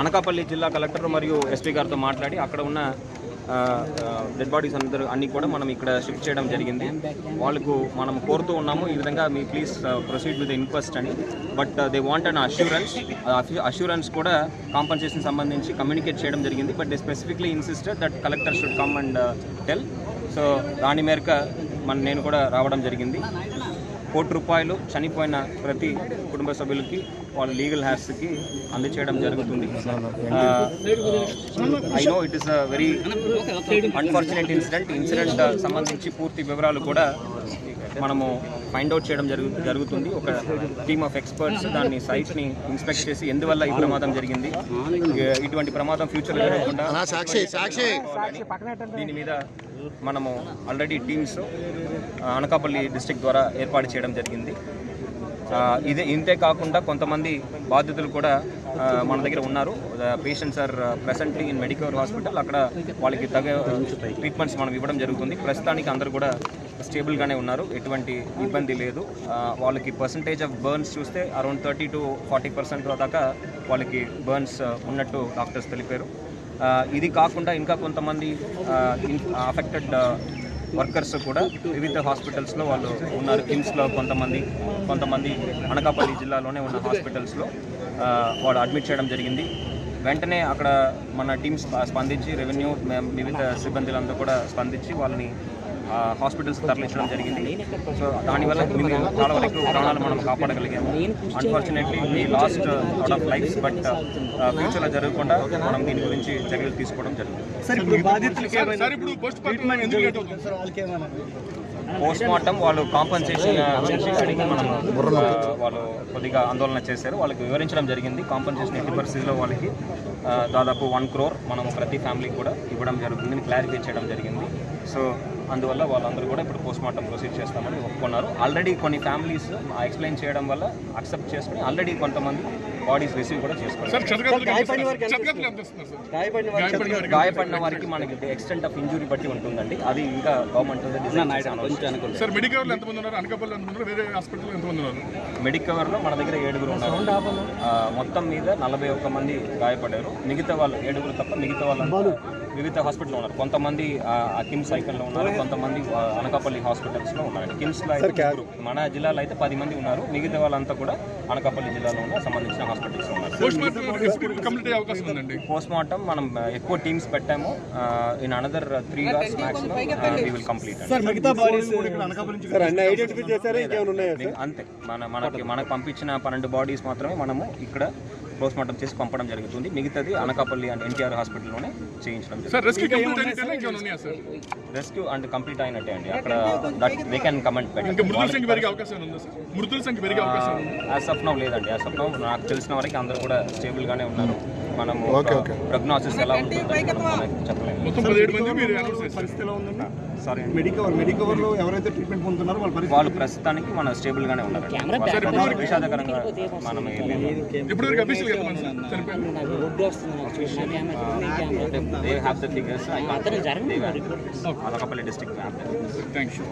అనకాపల్లి జిల్లా కలెక్టర్ మరియు ఎస్పీ గారితో మాట్లాడి అక్కడ ఉన్న డెడ్ బాడీస్ అందరూ అన్నీ కూడా మనం ఇక్కడ షిఫ్ట్ చేయడం జరిగింది. వాళ్ళకు మనం కోరుతూ ఉన్నాము ఈ విధంగా మీ ప్లీజ్ ప్రొసీడ్ విత్ ఇన్క్వెస్ట్ అని. But they want an assurance assurance కూడా కాంపన్సేషన్ సంబంధించి కమ్యూనికేట్ చేయడం జరిగింది. But they specifically insisted that collector should come and tell so దాని మేరకు మన నేను కూడా రావడం జరిగింది. కోటి రూపాయలు చనిపోయిన ప్రతి కుటుంబ సభ్యులకి వాళ్ళ లీగల్ హ్యాస్కి అందచేయడం జరుగుతుంది. I know it is a very unfortunate incident incident సంబంధించి పూర్తి వివరాలు కూడా మనము ఫైండ్ అవుట్ చేయడం జరుగు జరుగుతుంది. ఒక టీమ్ ఆఫ్ ఎక్స్పర్ట్స్ దాన్ని సైట్ని ఇన్స్పెక్ట్ చేసి ఎందువల్ల ఈ ప్రమాదం జరిగింది. ఇటువంటి ప్రమాదం ఫ్యూచర్లో జరగకుండా దీని మీద మనము ఆల్రెడీ టీమ్స్ అనకాపల్లి డిస్ట్రిక్ట్ ద్వారా ఏర్పాటు చేయడం జరిగింది. ఇదే ఇంతే కాకుండా కొంతమంది బాధితులు కూడా మన దగ్గర ఉన్నారు. Patients are presently in medical hospital అక్కడ వాళ్ళకి తగ ట్రీట్మెంట్స్ మనం ఇవ్వడం జరుగుతుంది. ప్రస్తుతానికి అందరూ కూడా స్టేబుల్గానే ఉన్నారు. ఎటువంటి ఇబ్బంది లేదు. వాళ్ళకి పర్సంటేజ్ ఆఫ్ బర్న్స్ చూస్తే around thirty to forty percent దాకా వాళ్ళకి బర్న్స్ ఉన్నట్టు డాక్టర్స్ తెలిపారు. ఇది కాకుండా ఇంకా కొంతమంది అఫెక్టెడ్ వర్కర్స్ కూడా వివిధ హాస్పిటల్స్లో వాళ్ళు ఉన్నారు. కిమ్స్లో కొంతమంది కొంతమంది అనకాపల్లి జిల్లాలోనే ఉన్న హాస్పిటల్స్లో వాళ్ళు అడ్మిట్ చేయడం జరిగింది. వెంటనే అక్కడ మన టీమ్స్ స్పందించి రెవెన్యూ మేము వివిధ సిబ్బందులంతా కూడా స్పందించి వాళ్ళని హాస్పిటల్స్ తరలించడం జరిగింది. సో దానివల్ల మేము చాలా వరకు ప్రాణాలు మనం కాపాడగలిగాము. Unfortunately we lost out of lives but ఫ్యూచర్లో జరగకుండా మనం దీని గురించి చర్యలు తీసుకోవడం జరుగుతుంది సార్ ఇప్పుడు బాధితులకి ఏమైనా సార్ ఇప్పుడు పోస్ట్ మార్టం వాళ్ళు కాంపన్సేషన్ గురించి అడిగి మనం ఆ, వాళ్ళు కొద్దిగా ఆందోళన చేశారు. వాళ్ళకి వివరించడం జరిగింది. కాంపన్సేషన్ ఎట్టి పరిస్థితిలో వాళ్ళకి దాదాపు వన్ క్రోర్ మనం ప్రతి ఫ్యామిలీకి కూడా ఇవ్వడం జరుగుతుందని క్లారిఫై చేయడం జరిగింది. సో అందువల్ల వాళ్ళందరూ కూడా ఇప్పుడు పోస్ట్ మార్టం ప్రొసీడ్ చేస్తామని ఒప్పుకున్నారు. ఆల్రెడీ కొన్ని ఫ్యామిలీస్ ఎక్స్ప్లెయిన్ చేయడం వల్ల అక్సెప్ట్ చేసుకుని ఆల్రెడీ కొంతమంది బాడీస్ రిసీవ్ కూడా చేసుకున్నారు సార్ క్షతగాత్రులకు ఎంత గాయపడిన వారికి మనకి ఎక్స్టెంట్ ఆఫ్ ఇంజురీ బట్టి ఉంటుందండి. అది ఇంకా గవర్నమెంట్ సార్ మెడికల్ ఎంతమంది ఉన్నారు? అనకాపల్లి ఎంతమంది ఉన్నారు? వేరే హాస్పిటల్ ఎంతమంది ఉన్నారు? మెడికవర్లో మన దగ్గర ఏడుగురు ఉన్నారు. ఆ, మొత్తం మీద నలభై ఒక్క మంది గాయపడ్డారు. మిగతా వాళ్ళు ఏడుగురు తప్ప మిగతా వాళ్ళు వివిధ హాస్పిటల్లో ఉన్నారు. కొంతమంది కిమ్స్ సైకిల్లో ఉన్నారు కొంతమంది అనకాపల్లి హాస్పిటల్స్లో ఉన్నారు. కిమ్స్లో అయితే. మన జిల్లాలో అయితే పది మంది ఉన్నారు. మిగతా వాళ్ళంతా కూడా అనకాపల్లి జిల్లాలో ఉన్న సంబంధించిన హాస్పిటల్స్ ఉన్నారు. పోస్ట్ మార్టం మనం ఎక్కువ టీమ్స్ పెట్టాము. In another three hours will complete అంతే. మన మనకి మనకు పంపించిన పన్నెండు బాడీస్ మాత్రమే మనము ఇక్కడ పోస్ట్ మార్టం చేసి పంపడం జరుగుతుంది. మిగతాది అనకాపల్లి అండ్ ఎన్టీఆర్ హాస్పిటల్లోనే చేయించడం రెస్క్యూ అండ్ కంప్లీట్ అయినట్టే అండి. అక్కడ that they can comment as of now లేదండి. యాజ్ ఆఫ్ నౌ నాకు తెలిసిన వరకు అందరూ కూడా స్టేబుల్ గానే ఉన్నారు. మనము ప్రోగ్నోసిస్ ఎలా ఉంటుందో మెడికవర్ మెడికవర్లో ఎవరైతే ట్రీట్మెంట్ పొందుతున్నారో వాళ్ళ పరిస్థితి వాళ్ళు ప్రస్తుతానికి మన స్టేబుల్ గానే ఉన్నారు. విషాదకరంగా మనం they have the figures Anakapalli district thank you